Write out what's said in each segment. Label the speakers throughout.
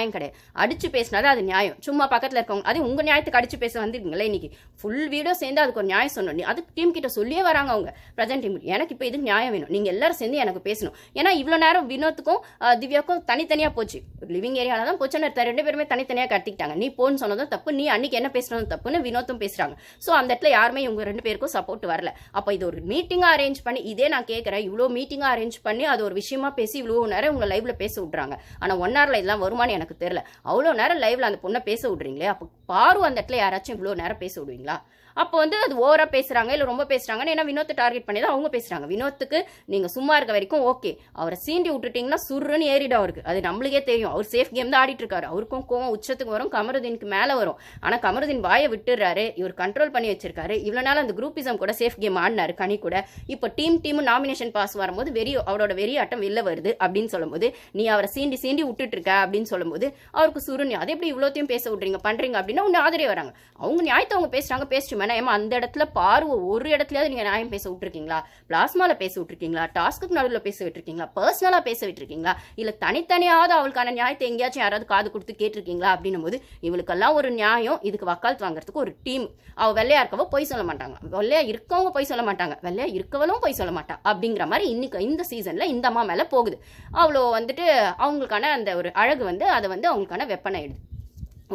Speaker 1: நியாயம் கிடையாது. அடிச்சு பேசினாதான் அது நியாயம். சும்மா பக்கத்தில் இருக்கவங்க அது உங்க நியாயத்துக்கு அடிச்சு பேச வந்துருக்கீங்களே இன்னைக்கு. ஃபுல் வீடியோ சேர்ந்து அதுக்கு ஒரு நியாயம் சொன்னோம். நீ அதுக்கு டீம் கிட்ட சொல்லியே வராங்க அவங்க. பிரசன்ட் டீம் எனக்கு இப்போ இதுக்கு நியாயம் வேணும். நீங்கள் எல்லாரும் சேர்ந்து எனக்கு பேசணும். ஏன்னா இவ்வளோ நேரம் வினோத்துக்கும் திவ்யாவுக்கும் தனித்தனியா போச்சு. லிவிங் ஏரியாவில் தான் போச்சுன்னு த- ரெண்டு பேருமே தனித்தனியாக கத்திக்கிட்டாங்க நீ போன்னு சொன்னதும் தப்பு. நீ அன்னைக்கு என்ன பேசுனதும் தப்புன்னு வினோத்தும் பேசுகிறாங்க ஸோ அந்த இடத்துல யாருமே இவங்க ரெண்டு பேருக்கும் சப்போர்ட் வரல. அப்போ இது ஒரு மீட்டிங்காக அரேஞ்ச் பண்ணி இதே நான் கேட்குறேன் இவ்வளோ மீட்டிங்காக அரேஞ்ச் பண்ணி அது ஒரு விஷயமா பேசி இவ்வளோ நேரம் உங்களை லைவ்ல பேச விட்றாங்க ஆனால் ஒன் ஹவரில் இதெல்லாம் வருமானு எனக்கு தெரியல. அவ்வளோ நேரம் லைவ்ல அந்த பொண்ணை பேச விட்றீங்களே அப்போ பாரு அந்த இடத்துல யாராச்சும் இவ்வளோ நேரம் பேச விடுவீங்களா? அப்போ வந்து அது ஓவராக பேசுகிறாங்க இல்லை ரொம்ப பேசுகிறாங்கன்னு ஏன்னா வினோத்தை டார்கெட் பண்ணி தான் அவங்க பேசுகிறாங்க வினோத்துக்கு நீங்கள் சும்மா இருக்க வரைக்கும் ஓகே அவரை சீண்டி விட்டுட்டிங்கன்னா சுருன்னு ஏறிடும் அவருக்கு. அது நம்மளுக்கே தெரியும். அவர் சேஃப் கேம் தான் ஆடிட்டு இருக்காரு அவருக்கும் கோவம் உச்சத்துக்கு வரும் கமருதீனுக்கு மேலே வரும். ஆனால் கமருதீன் வாயை விட்டுறாரு இவர் கண்ட்ரோல் பண்ணி வச்சிருக்காரு. இவ்வளோ நாள் அந்த குரூப்பிசம் கூட சேஃப் கேம் ஆடினாரு கனி கூட. இப்போ டீம் டீம் நாமினேஷன் பாஸ் வரும்போது வெறி அவரோட வெறி ஆட்டம் வெளில வருது அப்படின்னு சொல்லும்போது நீ அவரை சீண்டி சீண்டி விட்டுட்டு இருக்க அப்படின்னு சொல்லும்போது அவருக்கு சுருணி அதை எப்படி இவ்வளோத்தையும் பேச விட்றீங்க பண்ணுறீங்க அப்படின்னா உன்னை ஆதரவே வராங்க. அவங்க நியாயத்தை அவங்க பேசுறாங்க பேசிட்டு ஏமா அந்த இடத்துல பார்வை ஒரு இடத்துலயாவது நீங்கள் நியாயம் பேச விட்டுருக்கீங்களா? பிளாஸ்மாவில் பேச விட்டுருக்கீங்களா? டாஸ்க்கு நடுவில் பேச விட்டுருக்கீங்களா? பர்சனலாக பேச விட்டுருக்கீங்களா? இல்லை தனித்தனியாவது அவளுக்கான நியாயம் நியாயத்தை எங்கேயாச்சும் யாராவது காது கொடுத்து கேட்டிருக்கீங்களா அப்படின்னும் போது இவளுக்கெல்லாம் ஒரு நியாயம். இதுக்கு வக்காலத்து வாங்குறதுக்கு ஒரு டீம். அவள் வெள்ளையா இருக்கவோ பொய் சொல்ல மாட்டாங்க. வெள்ளையா இருக்கவங்க பொய் சொல்ல மாட்டாங்க. வெள்ளையா இருக்கவளும் பொய் சொல்ல மாட்டா. அப்படிங்கிற மாதிரி இன்னைக்கு இந்த சீசன்ல இந்த அம்மா மேலே போகுது. அவ்வளோ வந்துட்டு அவங்களுக்கான அந்த ஒரு அழகு வந்து அதை வந்து அவங்களுக்கான வெப்பனை ஆயிடுது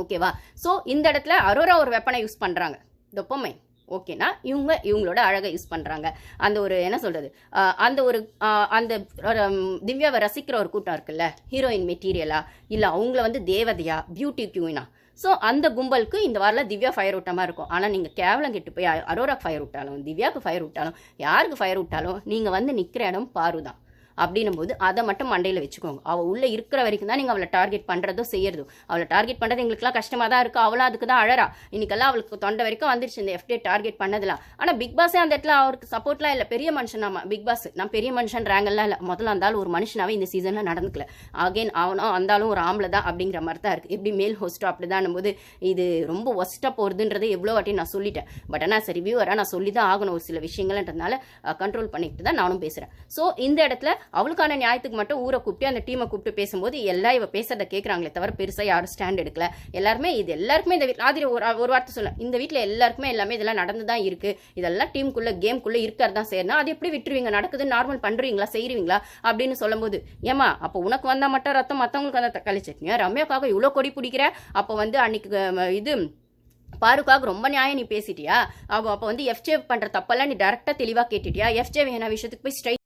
Speaker 1: ஓகேவா? ஸோ இந்த இடத்துல அரோரா ஒரு வெப்பனை யூஸ் பண்ணுறாங்க தொப்பமை ஓகேனா இவங்க இவங்களோட அழகை யூஸ் பண்ணுறாங்க அந்த ஒரு என்ன சொல்கிறது அந்த ஒரு அந்த திவ்யாவை ரசிக்கிற ஒரு கூட்டம் இருக்குல்ல ஹீரோயின் மெட்டீரியலா இல்லை அவங்கள வந்து தேவதையா பியூட்டி கியூனா ஸோ அந்த கும்பலுக்கு இந்த வாரில் திவ்யா ஃபயர் விட்டமாக இருக்கும். ஆனால் நீங்கள் கேவலம் கெட்டு போய் அரோரா அரோராக்கு ஃபயர் விட்டாலும் திவ்யாவுக்கு ஃபயர் விட்டாலும் யாருக்கு ஃபயர் விட்டாலும் நீங்கள் வந்து நிற்கிற இடம் பாரு தான் அப்படின்னும் போது அதை மட்டும் மண்டையில் வச்சுக்கோங்க. அவள் உள்ளே இருக்கிற வரைக்கும் தான் நீங்கள் அவளை டார்கெட் பண்ணுறதோ செய்யறதோ அவளை டார்கெட் பண்ணுறது எங்களுக்குலாம் கஷ்டமாக தான் இருக்குது அவளும் அதுக்கு தான் அழறா. இன்னைக்கெல்லாம் அவளுக்கு தொண்டை வரைக்கும் வந்துருச்சு இந்த எஃப்டே டார்கெட் பண்ணதெல்லாம். ஆனால் பிக் பாஸே அந்த இடத்துல அவருக்கு சப்போர்ட்லாம் இல்லை. பெரிய மனுஷன் நம்ம பிக் பாஸ் நான் பெரிய மனுஷன் ரேங்கெல்லாம் இல்லை. முதல்ல இருந்தாலும் ஒரு மனுஷனாவே இந்த சீசனில் நடந்துக்கல. அகைன் அவனும் வந்தாலும் ஒரு ஆம்பளை தான் அப்படிங்கிற மாதிரி தான் இருக்குது எப்படி மேல் ஹோஸ்ட்டோ அப்படி தான் போது இது ரொம்ப ஒஸ்ட்டாக போகிறதுன்றது எவ்வளோ வாட்டி நான் சொல்லிட்டேன். பட் ஆனால் சரி வியூவராக நான் சொல்லி தான் ஆகணும் ஒரு சில விஷயங்கள்ன்றதுனால கண்ட்ரோல் பண்ணிக்கிட்டு தான் நானும் பேசுகிறேன் ஸோ இந்த இடத்துல அவளுக்கான நியாயத்துக்கு மட்டும் ஊரை கூப்பிட்டு அந்த டீமை கூப்பிட்டு பேசும்போது எல்லாம் இவ பேசுறத கேட்குறாங்களே தவிர பெருசாக யாரும் ஸ்டாண்ட் எடுக்கல. எல்லாருமே இது எல்லாருக்குமே இந்த வீட்டில் ஆதிரி ஒரு ஒரு வார்த்தை சொல்ல இந்த வீட்டில் எல்லாருக்குமே எல்லாமே இதெல்லாம் நடந்து தான் இருக்குது இதெல்லாம் டீமுக்குள்ளே கேம்குள்ளே இருக்கிறது தான் செய்யணும் அது எப்படி விட்டுருவீங்க? நடக்குது நார்மல் பண்ணுறீங்களா செய்கிறீங்களா அப்படின்னு சொல்லும்போது ஏமா அப்போ உனக்கு வந்தால் மட்டும் ரத்தம் மற்றவங்களுக்கு வந்தால் தக்காளி சட்னியா ரம்யாக்காக இவ்வளோ கொடி பிடிக்கிற? அப்போ வந்து அன்னைக்கு இது பாருக்காக ரொம்ப நியாயம் நீ பேசிட்டியா? அவ அப்போ வந்து எஃப்ஜே பண்ணுற தப்பெல்லாம் நீ டேரெக்டாக தெளிவாக கேட்டுட்டியா? எஃப்ஜே வேணா விஷயத்துக்கு போய் ஸ்ட்ரைட்